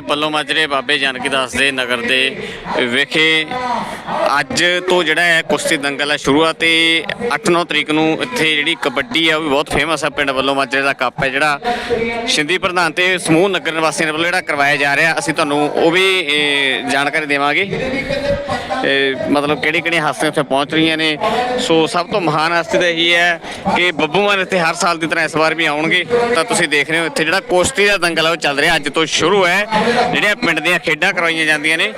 ਪੱਲੋ ਮਾਜਰੇ ਬਾਬੇ ਜਾਨਕੀ ਦਾਸ ਦੇ ਨਗਰ ਦੇ ਵਿਖੇ। ਅੱਜ ਤੋਂ ਜਿਹੜਾ ਹੈ ਕੁਸ਼ਤੀ ਦੰਗਲ ਹੈ ਸ਼ੁਰੂ ਆ ਤੇ 8-9 ਤਰੀਕ ਨੂੰ ਇੱਥੇ ਜਿਹੜੀ ਕਬੱਡੀ ਆ, ਉਹ ਵੀ ਬਹੁਤ ਫੇਮਸ ਆ, ਪਿੰਡ ਵੱਲੋਂ ਮਾਜਰੇ ਦਾ ਕੱਪ ਹੈ ਜਿਹੜਾ। ਸ਼ਿੰਦੀ ਪ੍ਰਧਾਨ ਤੇ ਸਮੂਹ ਨਗਰ ਨਿਵਾਸੀਆਂ ਵੱਲੋਂ ਜਿਹੜਾ ਕਰਵਾਇਆ ਜਾ ਰਿਹਾ, ਅਸੀਂ ਤੁਹਾਨੂੰ ਉਹ ਵੀ ਜਾਣਕਾਰੀ ਦੇਵਾਂਗੇ। ਮਤਲਬ ਕਿਹੜੀ ਕਿਹੜੀਆਂ ਹਸਤੀਆਂ ਉੱਥੇ ਪਹੁੰਚ ਰਹੀਆਂ ਨੇ। ਸੋ ਸਭ ਤੋਂ ਮਹਾਨ ਹਸਤੀ ਤਾਂ ਇਹੀ ਹੈ ਕਿ ਬੱਬੂ ਮਾਨ ਇੱਥੇ ਹਰ ਸਾਲ ਦੀ ਤਰ੍ਹਾਂ ਇਸ ਵਾਰ ਵੀ ਆਉਣਗੇ। ਤਾਂ ਤੁਸੀਂ ਦੇਖ ਰਹੇ ਹੋ ਇੱਥੇ ਜਿਹੜਾ ਕੁਸ਼ਤੀ ਦਾ ਦੰਗਲ ਹੈ ਉਹ ਚੱਲ ਰਿਹਾ, ਅੱਜ ਤੋਂ ਸ਼ੁਰੂ ਹੈ। ਜਿਹੜੀਆਂ ਪਿੰਡ ਦੀਆਂ ਖੇਡਾਂ ਕਰਵਾਈਆਂ ਜਾਂਦੀਆਂ ਨੇ,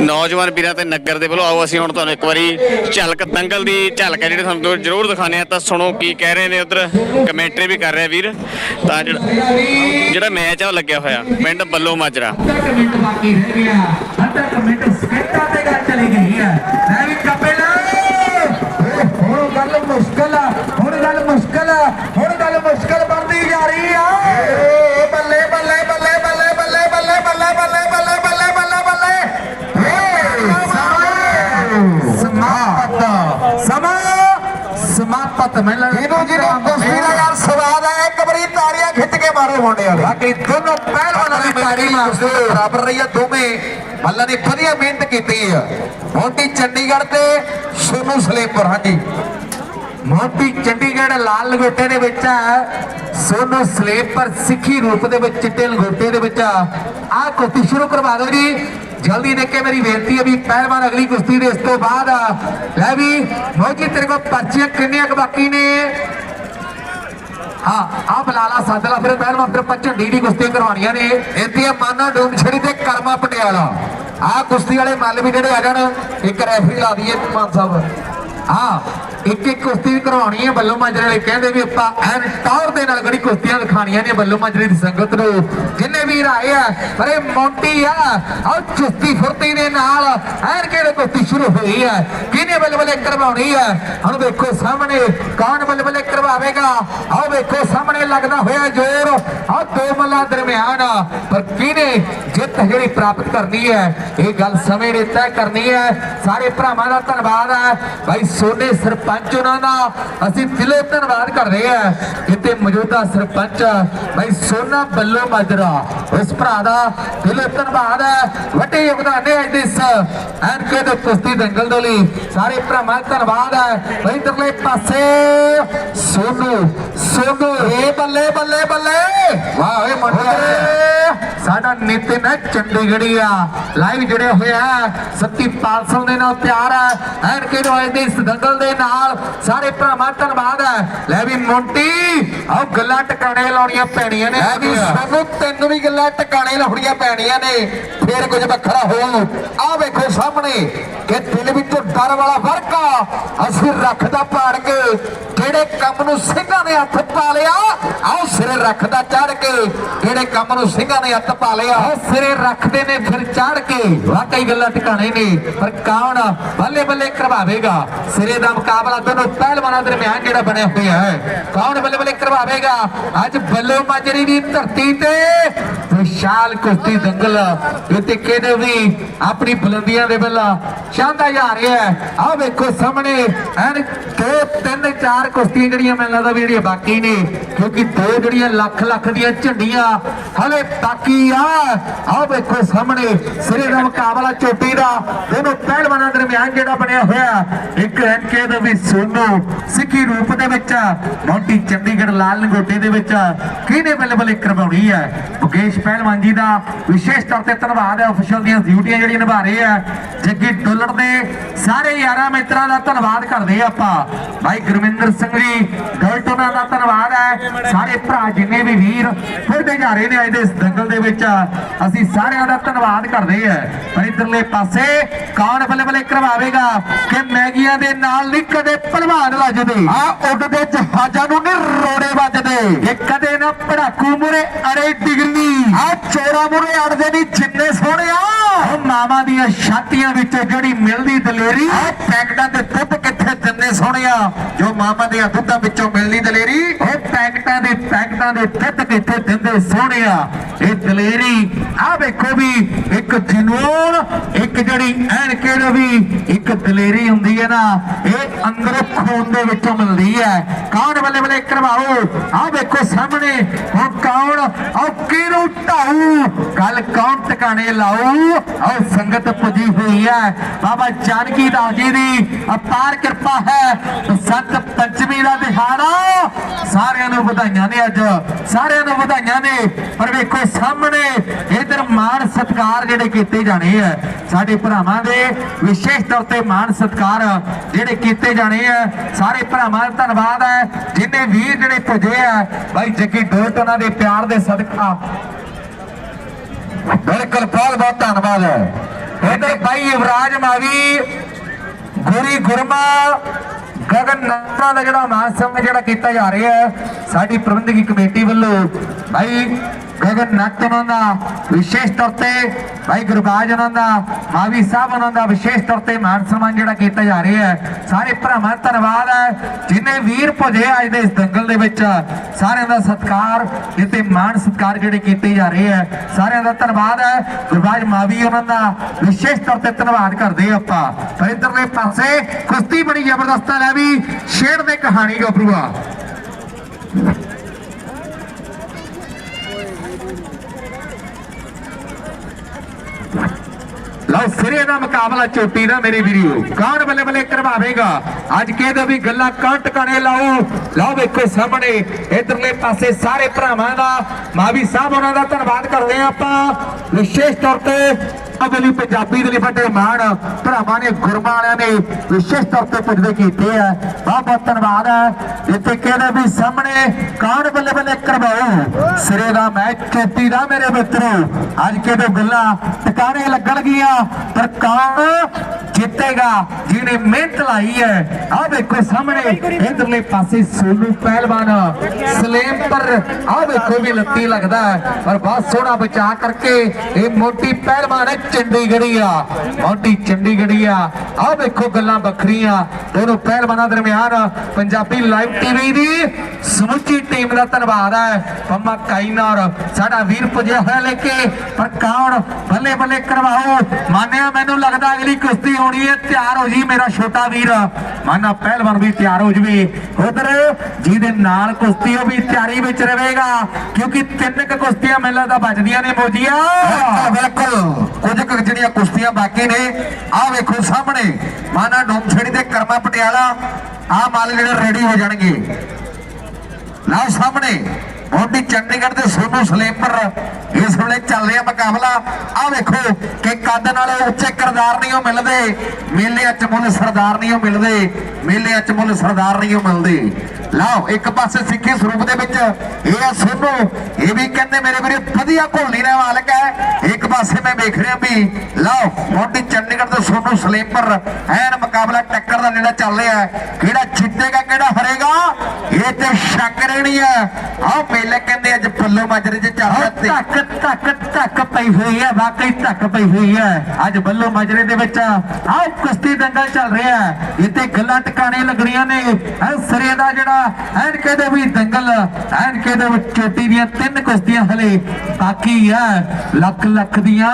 ਨੌਜਵਾਨ ਵੀਰਾਂ ਤੇ ਨਗਰ ਦੇ ਵੱਲੋਂ ਆਓ, ਅਸੀਂ ਹੁਣ ਤੁਹਾਨੂੰ ਇੱਕ ਵਾਰੀ ਝਲਕ, ਦੰਗਲ ਦੀ ਝਲਕ ਹੈ ਜਿਹੜੀ ਤੁਹਾਨੂੰ ਜ਼ਰੂਰ ਦਿਖਾਉਂਦੇ ਆ ਤਾਂ ਸੁਣੋ ਕੀ ਕਹਿ ਰਹੇ ਨੇ ਉਧਰ ਕਮੈਂਟਰੀ ਵੀ ਕਰ ਰਿਹਾ ਵੀਰ। ਤਾਂ ਜਿਹੜਾ ਜਿਹੜਾ ਮੈਚ ਆ ਉਹ ਲੱਗਿਆ ਹੋਇਆ, ਪਿੰਡ ਬੱਲੋ ਮਾਜਰਾ। ਮਿੰਟ ਬਾਕੀ ਰਹਿ ਗਿਆ। ਅੱਧਾ ਕੁ ਮਿੰਟ ਸਕਿੰਟਾਂ ਤੇ ਗੱਲ ਚਲੀ ਗਈ ਹੈ। ਲੈ ਵੀ ਕਪਿਲ। ਹੁਣ ਗੱਲ ਮੁਸ਼ਕਲ ਆ ਹੁਣ ਗੱਲ ਮੁਸ਼ਕਲ ਆ ਹੁਣ ਸਮਾਪਤ ਮੈਨੂੰ ਇਹਨੂੰ ਜਿਹਨੂੰ ਕੁਸ਼ਤੀ ਦਾ ਯਾਰ ਸਵਾਦ ਆਇਆ ਇੱਕ ਵਾਰੀ ਤਾੜੀਆਂ ਖਿੱਚ ਕੇ ਮਾਰੋ ਮੁੰਡੇ ਵਾਲੇ। ਬਾਕੀ ਦੋਨੋਂ ਪਹਿਲਵਾਨਾਂ ਦੀ ਤਾੜੀ ਮਾਰਦੇ ਬਰਾਬਰ ਰਹੀ ਆ ਦੋਵੇਂ ਮੱਲਾ ਨੇ ਵਧੀਆ ਮਿਹਨਤ ਕੀਤੀ ਆ। ਮੋਟੀ ਚੰਡੀਗੜ੍ਹ ਤੇ ਸੋਨੂ ਸਲੇਪਰ ਹਾਂਜੀ। ਮੋਤੀ ਚੰਡੀਗੜ੍ਹ ਲਾਲ ਲੰਗੋਟੇ ਦੇ ਵਿੱਚ ਹੈ ਸੋਨੂ ਸਲੇਪਰ ਸਿੱਖੀ ਰੂਪ ਦੇ ਵਿੱਚ ਚਿੱਟੇ ਲੰਗੋਟੇ ਦੇ ਵਿੱਚ ਆਹ ਕੁਸ਼ਤੀ ਸ਼ੁਰੂ ਕਰਵਾ ਦਿਓ ਜੀ। ਜਲਦੀ ਨੇ ਮੇਰੀ ਬੇਨਤੀ ਹੈ ਵੀ ਪਹਿਲਵਾਨ ਅਗਲੀ ਕੁਸ਼ਤੀ ਦੇ ਇਸ ਤੋਂ ਬਾਅਦ ਲੈ ਵੀ ਮੋਜੀ ਤੇਰੇ ਕੋਲ ਪਰਚੀਆਂ ਕਿੰਨੀਆਂ ਕੁ ਬਾਕੀ ਨੇ? ਹਾਂ ਆ ਬਲਾਲਾ ਸਾਦਲਾ ਫਿਰ ਪਹਿਲਵਾਨ ਫਿਰ ਆਪਾਂ ਝੰਡੀ ਦੀ ਕੁਸ਼ਤੀ ਕਰਵਾਉਣੀਆਂ ਨੇ। ਇੱਥੇ ਮਾਨਾ ਡੂਮ ਛੜੀ ਤੇ ਕਰਮਾ ਪਟਿਆਲਾ। ਆਹ ਕੁਸ਼ਤੀ ਵਾਲੇ ਮੱਲ ਵੀ ਜਿਹੜੇ ਆ ਜਾਣ, ਇੱਕ ਰੈਫਰੀ ਲਾ ਦਈਏ ਮਾਨ ਸਾਹਿਬ। ਹਾਂ ਇੱਕ ਇੱਕ ਕੁਸ਼ਤੀ ਵੀ ਕਰਵਾਉਣੀ ਹੈ ਬੱਲੋ ਮਾਜਰੇ ਵਾਲੇ। ਕਹਿੰਦੇ ਵੀ ਆਪਾਂ ਐਨ ਟੌਰ ਦੇ ਨਾਲ ਗੜੀ ਕੁਸ਼ਤੀਆਂ ਦਿਖਾਣੀਆਂ ਨੇ ਬੱਲੋ ਮਾਜਰੇ ਦੀ ਸੰਗਤ ਨੂੰ। ਜਿੰਨੇ ਵੀਰ ਆਏ ਆ ਪਰ ਇਹ ਆ। ਆਹ ਚੁਸਤੀ ਫੁਰਤੀ ਦੇ ਨਾਲ ਐਨ ਕਿਹੜੇ ਕੁਸ਼ਤੀ ਸ਼ੁਰੂ ਹੋਈ ਹੈ ਕਿਹਨੇ ਬੱਲੇ ਬੱਲੇ ਕਰਵਾਉਣੀ ਹੈ ਹੁਣ ਵੇਖੋ ਸਾਹਮਣੇ ਕੌਣ ਬੱਲੇ ਬੱਲੇ ਕਰਵਾਵੇਗਾ? ਆਓ ਵੇਖੋ ਸਾਹਮਣੇ ਲੱਗਦਾ ਹੋਇਆ ਜ਼ੋਰ। ਆਹ ਦੋ ਮੱਲਾਂ ਦਰਮਿਆਨ ਪਰ ਕਿਹਨੇ ਜਿੱਤ ਜਿਹੜੀ ਪ੍ਰਾਪਤ ਕਰਨੀ ਹੈ? ਇਹ ਗੱਲ ਸਮੇਂ ਨੇ ਤੈਅ ਕਰਨੀ ਹੈ। ਸਾਰੇ ਭਰਾਵਾਂ ਦਾ ਧੰਨਵਾਦ ਹੈ ਭਾਈ ਸੋਨੇ ਸਰਪੰਚ ਉਹਨਾਂ ਦਾ, ਅਸੀਂ ਦਿਲੋਂ ਧੰਨਵਾਦ ਕਰ ਰਹੇ ਹਾਂ ਇੱਥੇ ਮੌਜੂਦਾ ਸਰਪੰਚ ਭਾਈ ਸੋਨਾ ਬੱਲੋ ਮਾਜਰਾ ਉਸ ਭਰਾ ਦਾ ਦਿਲੋਂ ਧੰਨਵਾਦ ਹੈ। ਵੱਡੇ ਯੋਗਦਾਨ ਨੇ ਅੱਜ ਇਸ ਐਨਕੇ ਦੇ ਕੁਸ਼ਤੀ ਦੰਗਲ ਦੇ ਲਈ। ਸਾਰੇ ਭਰਾਵਾਂ ਦਾ ਧੰਨਵਾਦ ਹੈ। ਭਾਈ ਇਧਰਲੇ ਪਾਸੇ ਸੋਨੂ ਸੋਨੂ, ਏ ਬੱਲੇ ਬੱਲੇ ਬੱਲੇ। ਵਾਹ, ਓਏ ਮੁੰਡੇ। ਸਾਡਾ ਨਿਤਿਨ ਹੈ ਚੰਡੀਗੜ੍ਹੀ ਆ। ਲਾਈਵ ਜੁੜੇ ਹੋਇਆ ਹੈ ਸੱਤੀ ਪਾਲਸਲ ਦੇ ਨਾਲ ਪਿਆਰ ਹੈ ਐਨਕੇ ਰੋਏ ਦੇ ਇਸ ਦੰਗਲ ਦੇ ਨਾਲ ਸਾਰੇ ਭਰਾਵਾਂ ਧੰਨਵਾਦ ਹੈ। ਲੈ ਵੀ ਮੋਂਟੀ ਆਹ ਗੱਲਾਂ ਟਿਕਾਣੇ ਲਾਉਣੀਆਂ ਪੈਣੀਆਂ ਨੇ। ਵੀ ਸਾਨੂੰ ਤੈਨੂੰ ਵੀ ਗੱਲਾਂ ਟਿਕਾਣੇ ਲਾਉਣੀਆਂ ਪੈਣੀਆਂ ਨੇ ਫੇਰ ਕੁਝ ਵੱਖਰਾ ਹੋਊ ਆਹ ਵੇਖੋ ਸਾਹਮਣੇ ਕਿ ਦਿਲ ਵਿੱਚੋਂ ਡਰ ਵਾਲਾ ਫ਼ਰਕ ਆ। ਅਸੀਂ ਰੱਖਦਾ ਪਾੜ ਕੇ ਜਿਹੜੇ ਕੰਮ ਨੂੰ ਸਿੰਘਾਂ ਨੇ ਹੱਥ ਪਾ ਲਿਆ ਆਓ ਸਿਰੇ ਰੱਖਦਾ ਚੜ ਕੇ। ਜਿਹੜੇ ਕੰਮ ਨੂੰ ਸਿੰਘਾਂ ਨੇ ਹੱਥ ਪਾ ਲਿਆ ਆਹ ਸਿਰੇ ਰੱਖਦੇ ਨੇ ਫਿਰ ਚੜ ਕੇ। ਵਾਕਈ ਗੱਲਾਂ ਟਿਕਾਣੇ ਨੇ ਪਰ ਕੌਣ ਬੱਲੇ ਬੱਲੇ ਕਰਵਾਵੇਗਾ? ਸਿਰੇ ਦਾ ਮੁਕਾਬਲਾ ਦੋਨੋਂ ਪਹਿਲਵਾਨਾਂ ਦਰਮਿਆਨ ਜਿਹੜਾ ਬਣਿਆ ਹੋਇਆ ਹੈ। ਕੌਣ ਬੱਲੇ ਬੱਲੇ ਕਰਵਾਵੇਗਾ? ਅੱਜ ਬੱਲੋ ਮਾਜਰੀ ਦੀ ਧਰਤੀ ਤੇ ਵਿਸ਼ਾਲ ਕੁਸ਼ਤੀ ਦੰਗਲ ਇੱਥੇ ਕਿਹਨੇ ਵੀ ਆਪਣੀ ਬੁਲੰਦੀਆਂ ਦੇ ਵੱਲ ਸ਼ਾਂਦਾ ਜਾ ਰਿਹਾ ਹੈ। ਆਹ ਵੇਖੋ ਸਾਹਮਣੇ, ਐਨ ਦੋ, ਤਿੰਨ, ਚਾਰ ਕੁਸ਼ਤੀਆਂ ਜਿਹੜੀਆਂ ਮੈਨੂੰ ਲੱਗਦਾ ਵੀ ਜਿਹੜੀਆਂ ਬਾਕੀ ਨੇ, ਕਿਉਂਕਿ ਦੋ ਜਿਹੜੀਆਂ ਲੱਖ ਲੱਖ ਦੀਆਂ ਝੰਡੀਆਂ ਹਲੇ ਬਾਕੀ ਆ। ਆਹ ਵੇਖੋ ਸਾਹਮਣੇ, ਸਿਰੇ ਦਾ ਮੁਕਾਬਲਾ ਚੋਟੀ ਦਾ, ਦੋਨੋਂ ਪਹਿਲਵਾਨਾਂ ਦਰਮਿਆਨ ਜਿਹੜਾ ਬਣਿਆ ਹੋਇਆ ਇੱਕ ਐਨਕੇ ਦੇ ਵੀ ਸੋਨੂ, ਸਿੱਖੀ ਰੂਪ ਦੇ ਵਿੱਚ ਮੌਂਟੀ ਚੰਡੀਗੜ੍ਹ ਲਾਲ ਲੰਗੋਟੇ ਦੇ ਵਿੱਚ, ਕਿਹਨੇ ਬੱਲੇ ਬੱਲੇ ਕਰਵਾਉਣੀ ਹੈ? ਮੁਕੇਸ਼ ਪਹਿਲਵਾਨ ਜੀ ਦਾ ਵਿਸ਼ੇਸ਼ ਤੌਰ ਤੇ ਧੰਨਵਾਦ ਹੈ। ਅਫੀਸ਼ੀਅਲ ਦੀਆਂ ਡਿਊਟੀਆਂ ਜਿਹੜੀਆਂ ਨਿਭਾ ਰਹੇ ਆ ਜੱਗੀ ਡੁੱਲੜ ਦੇ ਸਾਰੇ ਯਾਰਾਂ ਮਿੱਤਰਾਂ ਦਾ ਧੰਨਵਾਦ ਕਰਦੇ ਆ ਆਪਾਂ। ਭਾਈ ਗੁਰਮਿੰਦਰ ਸਿੰਘ ਜੀ ਡਲਟੋਨਾ ਦਾ ਧੰਨਵਾਦ ਹੈ। ਸਾਰੇ ਭਰਾ ਜਿੰਨੇ ਵੀ ਵੀਰ ਫਿਰਦੇ ਜਾ ਰਹੇ ਨੇ ਅੱਜ ਦੇ ਇਸ ਦੰਗਲ ਦੇ ਵਿੱਚ ਅਸੀਂ ਸਾਰਿਆਂ ਦਾ ਧੰਨਵਾਦ ਕਰਦੇ ਆ ਪਰ ਇਧਰਲੇ ਪਾਸੇ ਕੌਣ ਬੱਲੇ ਬੱਲੇ ਕਰਵਾਵੇਗਾ ਕਿ ਮੈਗੀਆਂ ਦੇ ਨਾਲ ਨਹੀਂ ਕਦੇ ਭਲਵਾਨ ਵੱਜਦੇ। ਆ ਉੱਡਦੇ ਜਹਾਜ਼ਾਂ ਨੂੰ ਨੀ ਰੋੜੇ ਵੱਜਦੇ। ਇਹ ਕਦੇ ਨਾ ਪੜਾਕੂ ਮੁਰੇ ਅਰੇ ਡਿਗਨੀ ਆ ਚੋਰਾ ਮੁਰੇ ਅੜਦੇ ਨਹੀਂ ਜਿੰਨੇ ਸੋਹਣਿਆ ਉਹ ਮਾਵਾਂ ਦੀਆਂ ਛਾਤੀਆਂ ਵਿੱਚ ਜਿਹੜੀ ਮਿਲਦੀ ਦਲੇਰੀ। ਆ ਪੈਕਟਾਂ ਤੇ ਦੁੱਧ ਕਿੱਥੇ ਦਿੰਦੇ ਕਿੰਨੇ ਸੋਹਣਿਆ ਜੋ ਮਾਮਾ ਦੀਆਂ ਦੁੱਧਾਂ ਵਿੱਚੋਂ ਮਿਲਣੀ ਦਲੇਰੀ। ਇਹ ਪੈਕਟਾਂ ਦੇ ਪੈਕਟਾਂ ਦੇ ਦੁੱਧ ਕਿੱਥੇ ਦਿੰਦੇ ਸੋਹਣਿਆ ਇਹ ਦਲੇਰੀ ਆ ਵੇਖੋ ਵੀ ਇੱਕ ਜਨੂਨ ਇੱਕ ਜਿਹੜੀ ਐਨ ਕਿਹੜਾ ਵੀ ਇੱਕ ਦਲੇਰੀ ਹੁੰਦੀ ਹੈ ਨਾ ਇਹ ਅੰਦਰ ਖੂਨ ਦੇ ਵਿੱਚੋਂ ਮਿਲਦੀ ਹੈ। ਕੌਣ ਬੱਲੇ ਬੱਲੇ ਕਰਵਾਓ। ਆ ਵੇਖੋ ਸਾਹਮਣੇ ਹੁਣ ਕੌਣ ਆਹ ਕਿਹਨੂੰ ਢਾਊ ਕੱਲ ਟਿਕਾਣੇ ਲਾਊ? ਆਹ ਸੰਗਤ ਪੁੱਜੀ ਹੋਈ ਹੈ। ਬਾਬਾ ਜਾਨਕੀ ਦਾਸ ਜੀ ਦੀ ਅਪਾਰ ਕਿਰਪਾ ਹੈ। ਸੰਤ ਪੰਚਮੀ ਦਾ ਦਿਹਾੜਾ ਸਾਰਿਆਂ ਨੂੰ ਵਧਾਈਆਂ ਨੇ ਅੱਜ। ਸਾਰਿਆਂ ਨੂੰ ਵਧਾਈਆਂ ਨੇ। ਪਰ ਵੇਖੋ ਸਾਹਮਣੇ ਇਧਰ ਮਾਣ ਸਤਕਾਰ ਜਿਹੜੇ ਕੀਤੇ ਜਾਣੇ ਆ, ਸਾਡੇ ਭਰਾਵਾਂ ਦੇ ਵਿਸ਼ੇਸ਼ ਤੌਰ ਤੇ ਮਾਣ ਸਤਕਾਰ ਜਿਹੜੇ ਕੀਤੇ ਜਾਣੇ ਆ, ਸਾਰੇ ਭਰਾਵਾਂ ਦਾ ਧੰਨਵਾਦ ਹੈ। ਜਿੰਨੇ ਵੀਰ ਜਿਹੜੇ ਪੁੱਜੇ ਆ, ਬਾਈ ਜੱਗੀ ਡੋਟ ਉਹਨਾਂ ਦੇ ਪਿਆਰ ਦੇ ਸਦਕਾ ਬਿਲਕੁਲ ਬਹੁਤ ਬਹੁਤ ਧੰਨਵਾਦ। ਹੈ ਇਧਰ ਬਾਈ ਯੁਵਰਾਜ ਮਾਵੀ, ਗੁਰੀ ਗੁਰਮਾ, ਗਗਨ ਨਾਥਾ ਦਾ ਜਿਹੜਾ ਮਾਨ ਜਿਹੜਾ ਕੀਤਾ ਜਾ ਰਿਹਾ ਹੈ, ਸਾਡੀ ਪ੍ਰਬੰਧਕੀ ਕਮੇਟੀ ਵੱਲੋਂ ਭਾਈ ਗਗਨ ਨਾਥ ਉਹਨਾਂ ਦਾ ਵਿਸ਼ੇਸ਼ ਤੌਰ ਤੇ ਭਾਈ ਗੁਰਬਾਜ ਉਹਨਾਂ ਦਾ, ਮਾਵੀ ਸਾਹਿਬ ਉਹਨਾਂ ਦਾ ਵਿਸ਼ੇਸ਼ ਤੌਰ ਤੇ ਮਾਨ ਸਨਮਾਨ ਜਿਹੜਾ ਕੀਤਾ ਜਾ ਰਿਹਾ ਹੈ। ਸਾਰੇ ਭਰਾਵਾਂ ਧੰਨਵਾਦ ਹੈ। ਜਿਨੇ ਵੀਰ ਭੁਜੇ ਅੱਜ ਦੇ ਇਸ ਦੰਗਲ ਦੇ ਵਿੱਚ, ਸਾਰਿਆਂ ਦਾ ਸਤਿਕਾਰ ਜਿੱਤੇ ਮਾਣ ਸਤਿਕਾਰ ਜਿਹੜੇ ਕੀਤੇ ਜਾ ਰਹੇ ਹੈ। ਸਾਰਿਆਂ ਦਾ ਧੰਨਵਾਦ ਹੈ। ਗੁਰਬਾਜ ਮਾਵੀ ਉਹਨਾਂ ਦਾ ਵਿਸ਼ੇਸ਼ ਤੌਰ ਤੇ ਧੰਨਵਾਦ ਕਰਦੇ ਆਪਾਂ। ਪਰ ਇਧਰਲੇ ਪਾਸੇ ਕੁਸ਼ਤੀ ਬੜੀ ਜ਼ਬਰਦਸਤ ਹੈ ਵੀ, ਸ਼ੇਰ ਦੇ ਕਹਾਣੀ ਗੱਭਰੂਆ ਲਓ ਸਿਰੇ ਦਾ ਮੁਕਾਬਲਾ ਚੋਟੀ ਦਾ ਮੇਰੇ ਵੀਰੋ। ਕੌਣ ਬੱਲੇ ਬੱਲੇ ਕਰਵਾਵੇਗਾ? ਅੱਜ ਕਿਹਦੇ ਵੀ ਗੱਲਾਂ ਕੌਣ ਟਿਕਾਣੇ ਲਾਓ? ਲਓ ਵੇਖੋ ਸਾਹਮਣੇ, ਇਧਰਲੇ ਪਾਸੇ ਸਾਰੇ ਭਰਾਵਾਂ ਦਾ। ਮਾਵੀ ਸਾਹਿਬ, ਉਹਨਾਂ ਦਾ ਧੰਨਵਾਦ ਕਰਦੇ ਹਾਂ ਆਪਾਂ। ਵਿਸ਼ੇਸ਼ ਤੌਰ ਤੇ ਅਗਲੀ ਪੰਜਾਬੀ ਦੇ ਲਈ ਵੱਡੇ ਮਾਣ। ਭਰਾਵਾਂ ਨੇ ਗੁਰਮਾਂ ਵਾਲਿਆਂ ਨੇ ਵਿਸ਼ੇਸ਼ ਤੌਰ ਤੇ ਪੁੱਜਦੇ ਕੀਤੇ ਆ। ਬਹੁਤ ਬਹੁਤ ਧੰਨਵਾਦ ਹੈ ਜਿੱਥੇ ਕਹਿੰਦੇ ਵੀ ਸਾਹਮਣੇ ਕੌਣ ਬੱਲੇ ਬੱਲੇ ਕਰਵਾਓ ਸਿਰੇ ਦਾ ਮੈਚ ਚੋਟੀ ਦਾ ਮੇਰੇ ਮਿੱਤਰੋ। ਅੱਜ ਕਿਹਦੇ ਗੱਲਾਂ ਟਿਕਾਣੇ ਲੱਗਣ ਪਰ ਕੌਣ ਜਿੱਤੇਗਾ ਜਿਹਨੇ ਮਿਹਨਤ ਲਾਈ ਹੈ। ਆਹ ਵੇਖੋ ਸਾਹਮਣੇ ਇਧਰਲੇ ਪਾਸੇ ਸੋਨੂ ਪਹਿਲਵਾਨ ਸਲੇਮ ਪਰ ਆਹ ਵੇਖੋ ਵੀ ਲੱਤੀ ਲੱਗਦਾ ਹੈ, ਪਰ ਬਹੁਤ ਸੋਹਣਾ ਬਚਾ ਕਰਕੇ ਇਹ ਮੋਟੀ ਪਹਿਲਵਾਨ ਹੈ ਚੰਡੀਗੜ੍ਹੀ ਆ ਮੋਟੀ ਚੰਡੀਗੜ੍ਹੀ ਆ ਆਹ ਵੇਖੋ ਗੱਲਾਂ ਵੱਖਰੀਆਂ। ਦੋਨੋਂ ਪਹਿਲਵਾਨਾਂ ਦਰਮਿਆਨ ਪੰਜਾਬੀ ਲਾਈਵ ਟੀਵੀ ਦੀ ਸਮੁੱਚੀ ਟੀਮ ਦਾ ਧੰਨਵਾਦ ਹੈ। ਪੰਮਾ ਕਾਈਨਰ ਸਾਡਾ ਵੀਰ ਪੁੱਜਿਆ ਹੋਇਆ ਲੈ ਕੇ, ਪਰ ਕੌਣ? ਬੱਲੇ ਬੱਲੇ ਕਰਵਾਓ। ਮਾਨਿਆ, ਮੈਨੂੰ ਲੱਗਦਾ ਅਗਲੀ ਕੁਸ਼ਤੀ ਹੋਣੀ ਹੈ। ਤਿਆਰ ਹੋ ਜੀ ਮੇਰਾ ਛੋਟਾ ਵੀਰ। ਮਾਨਾ ਪਹਿਲਵਾਨ ਵੀ ਤਿਆਰ ਹੋ ਜਵੇ ਉਧਰ ਜਿਹਦੇ ਨਾਲ ਕੁਸ਼ਤੀ ਉਹ ਵੀ ਤਿਆਰੀ ਵਿੱਚ ਰਹੇਗਾ, ਕਿਉਂਕਿ ਤਿੰਨ ਕੁ ਕੁਸ਼ਤੀਆਂ ਮੇਲਾ ਦਾ ਬਚਦੀਆਂ ਨੇ ਮੋਜੀਆ। ਬਿਲਕੁਲ ਕੁਝ ਕੁ ਜਿਹੜੀਆਂ ਕੁਸ਼ਤੀਆਂ ਬਾਕੀ ਨੇ, ਆਹ ਵੇਖੋ ਸਾਹਮਣੇ। ਮਾਨਾ ਡੋਮਛੜੀ ਤੇ ਕਰਮਾ ਪਟਿਆਲਾ, ਆਹ ਮਾਲ ਜਿਹੜੇ ਰੈਡੀ ਹੋ ਜਾਣਗੇ। ਲਓ ਸਾਹਮਣੇ ਮੋਢੀ ਚੰਡੀਗੜ੍ਹ ਦੇ ਸੋਨੂ ਸਲੇਪਰ ਇਸ ਵੇਲੇ ਚੱਲ ਰਿਹਾ ਮੁਕਾਬਲਾ। ਆਹ ਵੇਖੋ ਕਿ ਕੱਦ ਨਾਲ ਉੱਚੇ ਕਰਦਾਰ ਨਹੀਂ ਉਹ ਮਿਲਦੇ। ਮੇਲਿਆਂ ਚ ਮੁੱਲ ਸਰਦਾਰ ਨਹੀਂ ਉਹ ਮਿਲਦੇ। ਮੇਲਿਆਂ ਚ ਮੁੱਲ ਸਰਦਾਰ ਨਹੀਂ ਉਹ ਮਿਲਦੇ। ਲਓ ਇੱਕ ਪਾਸੇ ਸਿੱਖੀ ਸਰੂਪ ਦੇ ਵਿੱਚ ਇਹ ਆ ਸੋਨੂ। ਇਹ ਵੀ ਕਹਿੰਦੇ ਮੇਰੇ ਵੀਰੇ ਵਧੀਆ ਘੋਲਣੀ ਦਾ ਮਾਲਕ ਹੈ। ਇੱਕ ਪਾਸੇ ਮੈਂ ਵੇਖ ਰਿਹਾ ਵੀ ਲਓ ਮੋਢੀ ਚੰਡੀਗੜ੍ਹ ਦੇ ਸੋਨੂ ਸਲੇਪਰ ਐਨ ਮੁਕਾਬਲਾ ਟੱਕਰ ਦਾ ਜਿਹੜਾ ਚੱਲ ਰਿਹਾ ਹੈ। ਕਿਹੜਾ ਜਿੱਤੇਗਾ ਕਿਹੜਾ ਹਰੇਗਾ? ਇਹ ਤੇ ਸ਼ੱਕ ਰਹਿਣੀ ਹੈ। ਆਹ ਮੇਲੇ ਕਹਿੰਦੇ ਅੱਜ ਫੁੱਲੋ ਮਾਜਰੇ 'ਚ ਚੱਲ ਰਿਹਾ ਤੇ ਧੱਕ ਧੱਕ ਧੱਕ ਪਈ ਹੋਈ ਹੈ ਵਾਕਈ ਧੱਕ ਪਈ ਹੋਈ ਹੈ। ਅੱਜ ਬੱਲੋ ਮਜਰੇ ਦੇ ਵਿੱਚ ਆਹ ਕੁਸ਼ਤੀ ਦੰਗਲ ਚੱਲ ਰਿਹਾ ਹੈ। ਇੱਥੇ ਗੱਲਾਂ ਟਿਕਾਣੇ ਲੱਗਣੀਆਂ ਨੇ। ਸਿਰੇ ਦਾ ਜਿਹੜਾ ਐਨ ਕਹਿੰਦੇ ਵੀ ਦੰਗਲ ਐਨ ਕਹਿੰਦੇ ਵੀ ਚੋਟੀ ਦੀਆਂ ਤਿੰਨ ਕੁਸ਼ਤੀਆਂ ਹਲੇ ਬਾਕੀ ਹੈ ਲੱਖ ਲੱਖ ਦੀਆਂ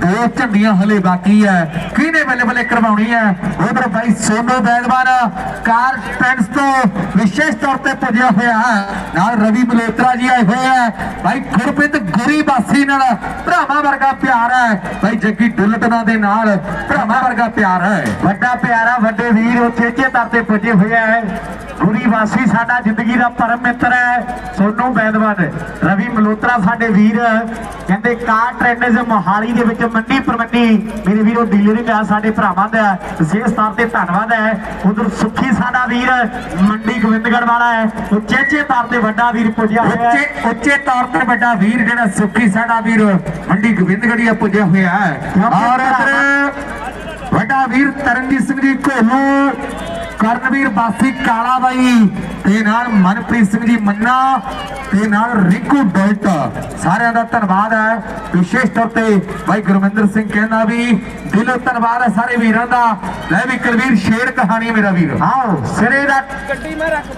ਦੋ ਝੰਡੀਆਂ ਹਲੇ ਬਾਕੀ ਹੈ ਕਿਹਨੇ ਬੱਲੇ ਬੱਲੇ ਕਰਵਾਉਣੀ ਹੈ ਉਧਰ ਭਾਈ ਸੋਨੂ ਬੈਦਵਾਨ ਕਾਰ ਪੈਂਟਸ ਤੋਂ ਵਿਸ਼ੇਸ਼ ਤੌਰ ਤੇ ਪੁੱਜਿਆ ਹੋਇਆ। ਨਾਲ ਰਵੀ ਮਲੋਤਰਾ ਜੀ ਆਏ ਹੋਏ ਹੈ ਭਾਈ ਗੁਰਪ੍ਰੀਤ ਗੁਰੀ ਬਾਸੀ ਨਾਲ ਭਰਾਵਾਂ ਵਰਗਾ ਪਿਆਰ ਹੈ ਭਾਈ ਜੱਗੀ ਢੁੱਲਟਣਾ ਦੇ ਨਾਲ ਭਰਾਵਾਂ ਵਰਗਾ ਪਿਆਰ ਹੈ ਵੱਡਾ ਪਿਆਰਾ ਵੱਡੇ ਵੀਰ ਉੱਥੇ ਚੇਤਾਰ ਤੇ ਪੁੱਜੇ ਹੋਇਆ ਹੈ ਗੁਰੀ ਵਾਸੀ ਸਾਡਾ ਜ਼ਿੰਦਗੀ ਦਾ ਪਰਮ ਮਿੱਤਰ ਹੈ। ਸੋਨੂ ਬੈਦਵਾਨ ਰਵੀ ਮਲੋਤਰਾ ਸਾਡੇ ਵੀਰ। ਕਹਿੰਦੇ ਕਾਰ ਟ੍ਰੇਨਰਸ ਮੋਹਾਲੀ ਦੇ ਵਿੱਚ ਮੰਡੀ ਪਰਮੰਡੀ। ਮੇਰੇ ਵੀਰੋ ਡੀਲਰਿੰਗ ਆ ਸਾਡੇ ਭਰਾਵਾਂ ਦਾ ਵਿਸ਼ੇਸ਼ ਤੌਰ ਤੇ ਧੰਨਵਾਦ ਹੈ। ਉਧਰ ਸੁੱਖੀ ਸਾਡਾ ਵੀਰ ਮੰਡੀ ਗੋਬਿੰਦਗੜ੍ਹ ਵਾਲਾ ਹੈ। ਉੱਚੇ ਤੌਰ ਤੇ ਵੱਡਾ ਵੀਰ ਪੁੱਜਿਆ ਹੋਇਆ ਹੈ। ਉੱਚੇ ਉੱਚੇ ਤੌਰ ਤੇ ਵੱਡਾ ਵੀਰ ਜਿਹੜਾ ਸੁੱਖੀ ਸਾਡਾ ਵੀਰ ਮੰਡੀ ਗੋਬਿੰਦਗੜ੍ਹੀਆ ਪੁੱਜਿਆ ਹੋਇਆ ਹੈ। ਔਰ ਇਧਰ ਵੱਡਾ ਵੀਰ ਤਰਨਜੀਤ ਸਿੰਘ ਜੀ ਕੋਲੂ ਕਰਨਵੀਰ ਬਾਸੀ ਕਾਲਾ ਬਾਈ ਤੇ ਨਾਲ ਮਨਪ੍ਰੀਤ ਸਿੰਘ ਜੀ ਮੰਨਾ ਤੇ ਨਾਲ ਰਿੰਕੂ ਡੋਲਟ। ਸਾਰਿਆਂ ਦਾ ਧੰਨਵਾਦ ਹੈ। ਵਿਸ਼ੇਸ਼ ਤੌਰ ਤੇ ਬਾਈ ਗੁਰਮਿੰਦਰ ਸਿੰਘ ਕਹਿੰਦਾ ਵੀ ਦਿਲੋਂ ਧੰਨਵਾਦ ਹੈ ਸਾਰੇ ਵੀਰਾਂ ਦਾ। ਲੈ ਵੀ ਕੁਲਵੀਰ ਸ਼ੇਰ ਕਹਾਣੀ ਮੇਰਾ ਵੀਰ। ਆਓ। ਸਿਰੇ ਦਾ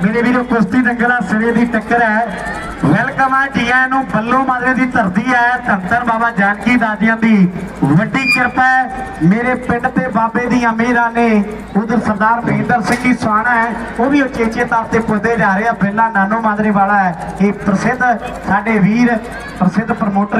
ਮੇਰੇ ਵੀਰੋ ਕੁਸ਼ਤੀ ਦੰਗਲਾ ਸਿਰੇ ਦੀ ਟੱਕਰ ਹੈ। ਵੈਲਕਮ ਹੈ ਜੀਆਂ ਨੂੰ ਬੱਲੋ ਮਾਜਰੇ ਦੀ ਧਰਤੀ ਹੈ ਧੰਤਰ ਬਾਬਾ ਜਾਨਕੀ ਦਾਦੀਆਂ ਦੀ। ਵੱਡੀ ਕਿਰਪਾ ਹੈ, ਮੇਰੇ ਪਿੰਡ ਤੇ ਬਾਬੇ ਦੀ ਮਿਹਰਾਂ ਨੇ, ਉਧਰ ਸਰਦਾਰ ਮਹਿੰਦਰ ਸਿੰਘ ਜੀ ਸਵਾਣਾ ਹੈ, ਉਹ ਵੀ ਉਚੇਚੇ ਤੌਰ ਤੇ ਪੁੱਜਦੇ ਜਾ ਰਹੇ ਆ ਪਹਿਲਾ ਨਾਨੋ ਮਾਜਰੇ ਵਾਲਾ ਹੈ। ਇਹ ਪ੍ਰਸਿੱਧ ਸਾਡੇ ਵੀਰ, ਪ੍ਰਸਿੱਧ ਪ੍ਰਮੋਟਰ